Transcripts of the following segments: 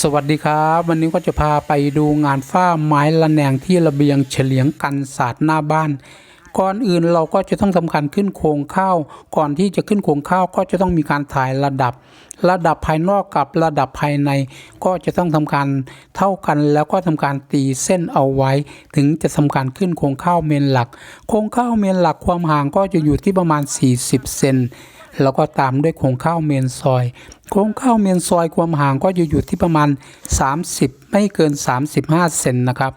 สวัสดีครับ วันนี้ก็จะพาไปดูงานฝ้าไม้ละแนงที่ระเบียงเฉลียงกันศาสตร์หน้าบ้าน ก่อนอื่นเราก็จะต้องทำการขึ้นโครงข้าว ก่อนที่จะขึ้นโครงข้าวก็จะต้องมีการถ่ายระดับ ระดับภายนอกกับระดับภายใน ก็จะต้องทำการเท่ากันแล้วก็ทำการตีเส้นเอาไว้ ถึงจะทำการขึ้นโครงข้าวเมนหลัก โครงข้าวเมนหลักความห่างก็จะอยู่ที่ประมาณ 40 เซนแล้วก็ตามด้วยโครงข้าวเมนซอย โครงข้าวเมนซอยความห่างก็จะอยู่ที่ประมาณ 30 ไม่เกิน 35 เซนนะครับ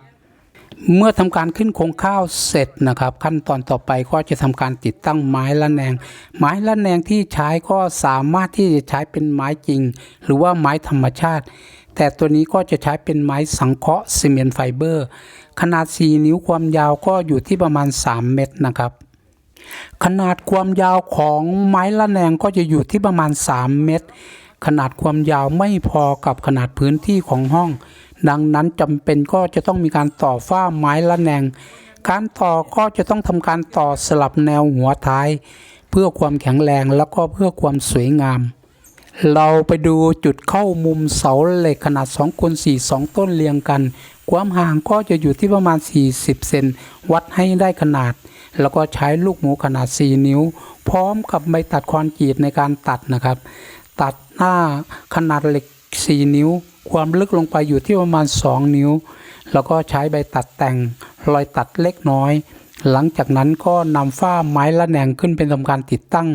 เมื่อทำการขึ้นโครงข้าวเสร็จนะครับ ขั้นตอนต่อไปก็จะทำการติดตั้งไม้ละแนง ไม้ละแนงที่ใช้ก็สามารถที่จะใช้เป็นไม้จริง หรือว่าไม้ธรรมชาติ แต่ตัวนี้ก็จะใช้เป็นไม้สังเคราะห์ซีเมนต์ไฟเบอร์ ขนาด 4 นิ้วความยาวก็อยู่ที่ประมาณ 3 เมตรนะครับ ขนาดความยาวของไม้ละแนงก็จะอยู่ที่ประมาณ 3 เมตร ขนาดความยาวไม่พอกับขนาดพื้นที่ของห้อง ดังนั้นจำเป็นก็จะต้องมีการต่อฝ้าไม้ละแนง การต่อก็จะต้องทำการต่อสลับแนวหัวท้าย เพื่อความแข็งแรงแล้วก็เพื่อความสวยงาม เราไปดูจุดเข้ามุมเสาเหล็กขนาด2คูณ4 2 ต้นเรียงกัน ความห่างก็จะอยู่ที่ประมาณ 40 เซนวัดให้ได้ขนาด แล้วก็ใช้ลูกหมูขนาด 4 นิ้ว พร้อมกับใบตัดคอนกรีตในการตัดนะครับ ตัดหน้าขนาดเหล็ก 4 นิ้ว ความลึกลงไปอยู่ที่ประมาณ 2 นิ้ว แล้วก็ใช้ใบตัดแต่งรอยตัดเล็กน้อย หลังจากนั้นก็นำฝ้าไม้ละแนงขึ้นเป็นทำการติดตั้ง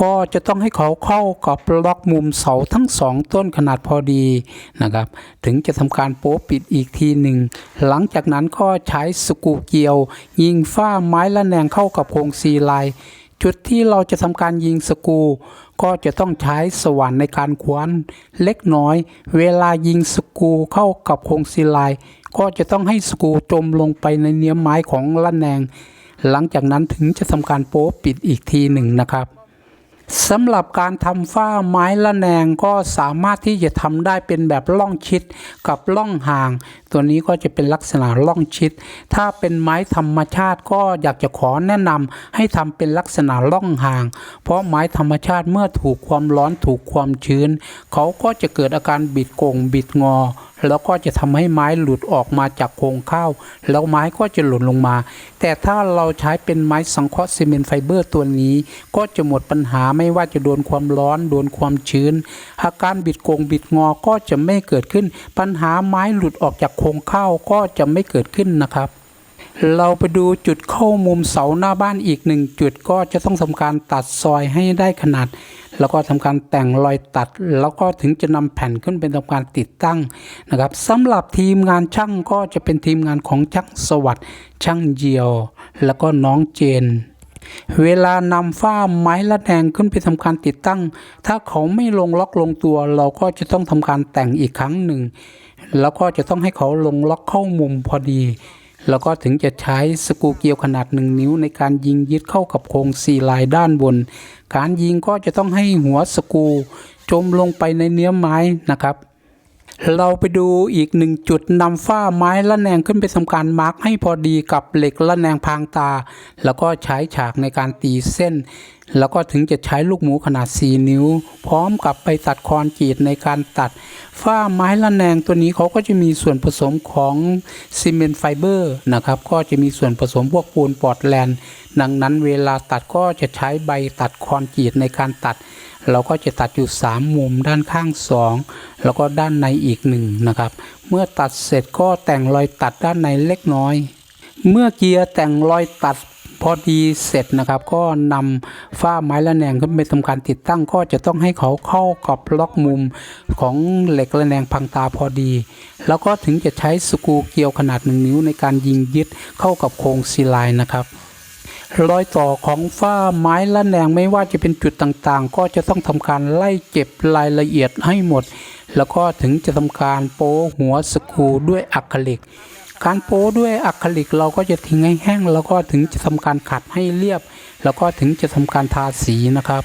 ก็จะต้องให้เขาเข้ากับล็อกมุมเสาทั้งสองต้นขนาดพอดีนะครับ ถึงจะทำการโป๊ะปิดอีกทีหนึ่ง หลังจากนั้นก็ใช้สกูเกียว ยิงฝ้าไม้ละแนงเข้ากับโครงซีไลจุดที่เราจะทำการยิงสกู ก็จะต้องใช้สว่านในการคว้านเล็กน้อย เวลายิงสกูเข้ากับโครงซีไลก็จะต้องให้สกูจมลงไปในเนื้อไม้ของละแนงหลังจากนั้นถึงจะทำการโป๊ะปิดอีกทีหนึ่งนะครับ สำหรับการทำฝ้าไม้ละแนงก็สามารถที่จะทำได้เป็นแบบล่องชิดกับล่องห่าง ตัวนี้ก็จะเป็นลักษณะล่องชิด ถ้าเป็นไม้ธรรมชาติก็อยากจะขอแนะนำให้ทำเป็นลักษณะล่องห่าง เพราะไม้ธรรมชาติเมื่อถูกความร้อนถูกความชื้น เขาก็จะเกิดอาการบิดโก่งบิดงอแล้วก็จะทำให้ไม้หลุดออกมาจากโครงข้าว แล้วไม้ก็จะหล่นลงมา แต่ถ้าเราใช้เป็นไม้สังเคราะห์ซีเมนต์ไฟเบอร์ตัวนี้ ก็จะหมดปัญหาไม่ว่าจะโดนความร้อนโดนความชื้นอาการบิดโกงบิดงอก็จะไม่เกิดขึ้น ปัญหาไม้หลุดออกจากโครงข้าวก็จะไม่เกิดขึ้นนะครับ เราไปดูจุดเข้ามุมเสาหน้าบ้านอีกหนึ่งจุดก็จะต้องทำการตัดซอยให้ได้ขนาด แล้วก็ทำการแต่งรอยตัด แล้วก็ถึงจะนำแผ่นขึ้นเป็นทำการติดตั้งนะครับสำหรับทีมงานช่างก็จะเป็นทีมงานของช่างสวัสด์ช่างเยียว แล้วก็น้องเจน เวลานำฝ้าไม้ละแนงขึ้นไปทำการติดตั้ง ถ้าเขาไม่ลงล็อกลงตัว เราก็จะต้องทำการแต่งอีกครั้งหนึ่ง แล้วก็จะต้องให้เขาลงล็อกเข้ามุมพอดี แล้วก็ถึงจะใช้สกูเกลียวขนาดหนึ่งนิ้วในการยิงยึดเข้ากับโครงสี่ลายด้านบน การยิงก็จะต้องให้หัวสกูจมลงไปในเนื้อไม้นะครับ เราไปดูอีกหนึ่งจุดนำฝ้าไม้ละแนงขึ้นไปทำการมาร์กให้พอดีกับเหล็กละแนงพางตา แล้วก็ใช้ฉากในการตีเส้นแล้วก็ถึงจะใช้ลูกหมูขนาด 4 นิ้ว พร้อมกับไปตัดคอนกรีตในการตัด ฝ้าไม้ละแนงตัวนี้เขาก็จะมีส่วนผสมของซีเมนต์ไฟเบอร์นะครับ ก็จะมีส่วนผสมพวกปูนปอร์ตแลนด์ดังนั้นเวลาตัดก็จะใช้ใบตัดคอนกรีตในการตัด เราก็จะตัดอยู่ 3 มุมด้านข้าง 2 แล้วก็ด้านในอีกหนึ่งนะครับ เมื่อตัดเสร็จก็แต่งรอยตัดด้านในเล็กน้อยเมื่อเกียร์แต่งรอยตัด พอดีเสร็จนะครับ ก็นำฝ้าไม้ละแนงขึ้นไปทำการติดตั้งก็จะต้องให้เขาเข้ากับล็อกมุมของเหล็กละแนงพังตาพอดี แล้วก็ถึงจะใช้สกรูเกลียวขนาดหนึ่งนิ้วในการยิงยึดเข้ากับโครงซีไลน์นะครับรอยต่อของฝ้าไม้ละแนงไม่ว่าจะเป็นจุดต่างๆ ก็จะต้องทำการไล่เก็บรายละเอียดให้หมด แล้วก็ถึงจะทำการโป้หัวสกรูด้วยอะคริลิก การโป้ด้วยอะคริลิกเราก็จะทิ้งให้แห้ง แล้วก็ถึงจะทำการขัดให้เรียบ แล้วก็ถึงจะทำการทาสีนะครับ